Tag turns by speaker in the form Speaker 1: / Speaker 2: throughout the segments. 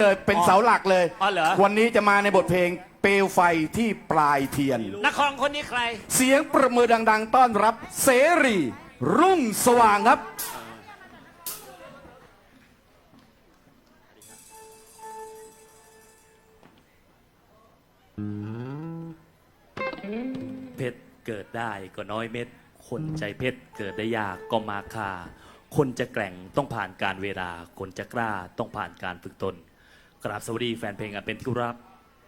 Speaker 1: เลยเป็นเสาหลักเลย
Speaker 2: อ๋อเหรอ
Speaker 1: วันนี้จะมาในบทเพลงเปลวไฟที่ปลายเทียน
Speaker 2: นักร้องคนนี้ใคร
Speaker 1: เสียงประมือดัง ๆ ต้อนรับเสรี รุ่งสว่างครับ
Speaker 3: เพชรเกิดได้ก็น้อยเม็ด คนใจเพชรเกิดได้ยากก็มาคาคนจะแกร่งต้องผ่านการเวลา คนจะกล้าต้องผ่านการฝึกตน กราบสวัสดีแฟนเพลงอันเป็นที่รัก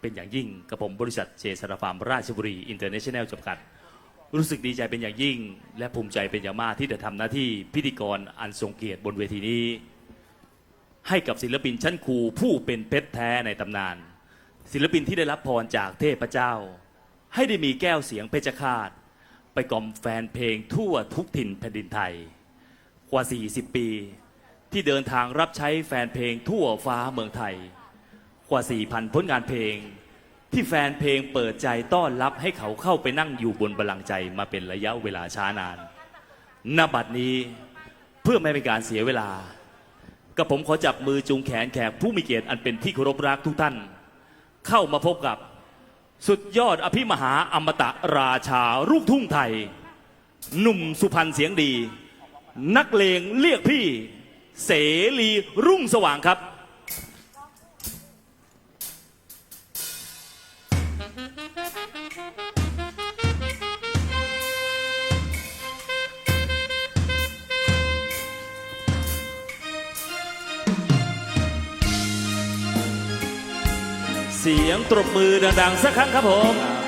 Speaker 3: เป็นอย่างยิ่งกับผมบริษัทเจสราฟาร์มราชบุรีอินเตอร์เนชั่นแนลจำกัด รู้สึกดีใจเป็นอย่างยิ่ง และภูมิใจเป็นอย่างมากที่ได้ทำหน้าที่พิธีกรอันทรงเกียรติบนเวทีนี้ ให้กับศิลปินชั้นครูผู้เป็นเพชรแท้ในตำนาน ศิลปินที่ได้รับพรจากเทพเจ้า ให้ได้มีแก้วเสียงเพชรฆาตไปกล่อมแฟนเพลงทั่วทุกถิ่นแผ่นดินไทย กว่า 40 ปี ที่เดินทางรับใช้แฟนเพลงทั่วฟ้าเมืองไทย กว่า 4,000 ผลงานเพลง ที่แฟนเพลงเปิดใจต้อนรับให้เขาเข้าไปนั่งอยู่บนบัลลังก์ใจมาเป็นระยะเวลาช้านานณบัดนี้เพื่อไม่เป็นการเสียเวลา กับผมขอจับมือจูงแขนแขกผู้มีเกียรติอันเป็นที่เคารพรักทุกท่าน เข้ามาพบกับสุดยอดอภิมหาอมตะราชาลูกทุ่งไทย หนุ่มสุพรรณเสียงดี นักเลงเรียกพี่ เสรีรุ่งสว่างครับ เสียงตรบมือดังๆสักครั้งครับผม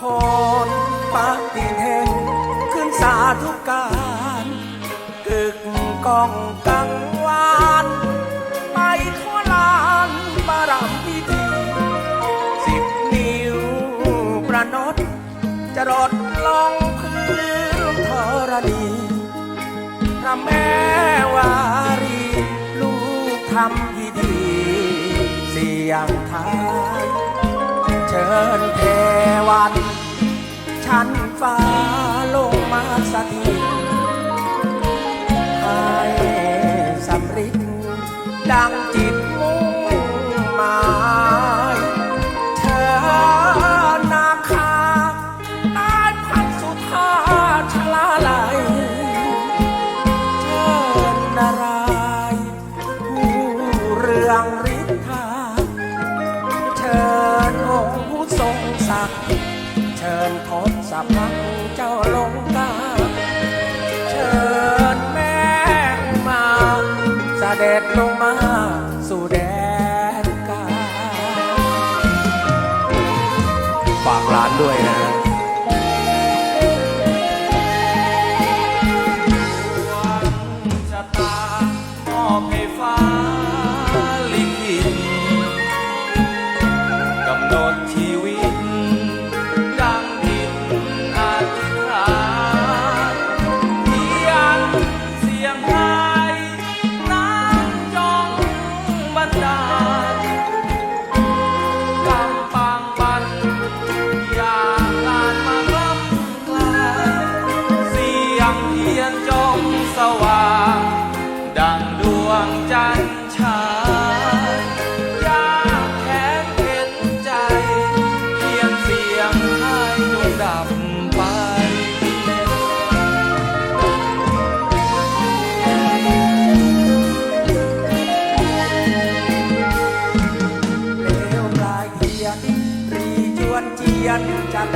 Speaker 4: พนปาฏิเทงขึ้นสาธุการกึกก้องกังวานไปทั่วลานบารมพิธีสิบนิ้วประนดจะรดลงพื้นธรณีพระแม่วารีลูกทำพิธีเสียงทายเชิญเท ฉัน เชิญทศพังเจ้าลงกาเชิญแม่มาเสด็จลงมาสู่แดนกา
Speaker 1: ฝากร้านด้วยนะ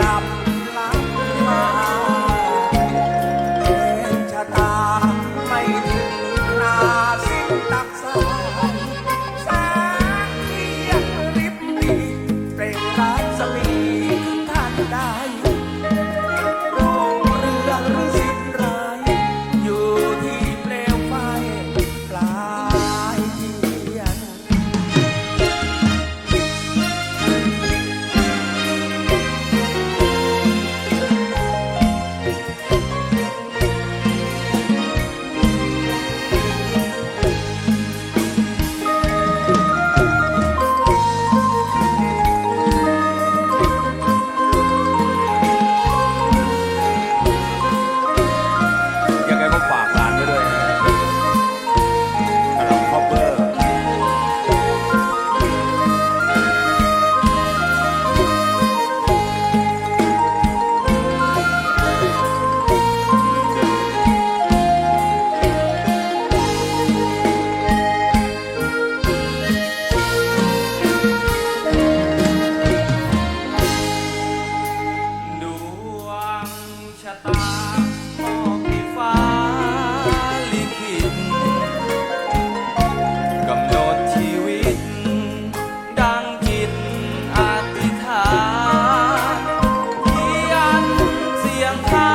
Speaker 4: ดับลับมา ตามองที่ฟ้าลิขิตกำหนดชีวิต ดังจิตอธิษาที่ยันเสียงทา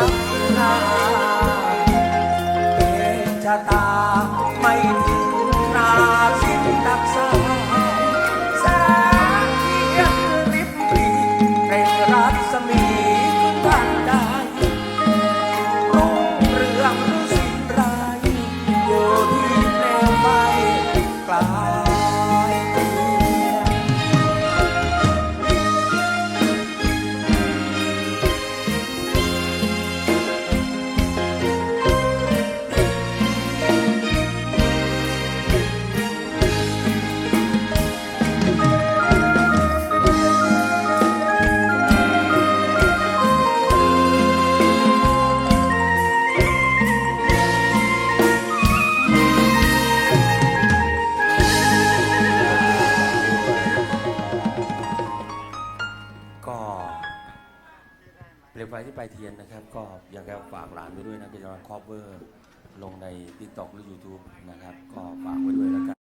Speaker 4: 啊 ปลายเทียนนะครับ ก็อยากจะฝากหลานไปด้วยนะก็จะครอบเวอร์ลงใน TikTok หรือ YouTube นะครับ ก็ฝากไว้ด้วยแล้วกัน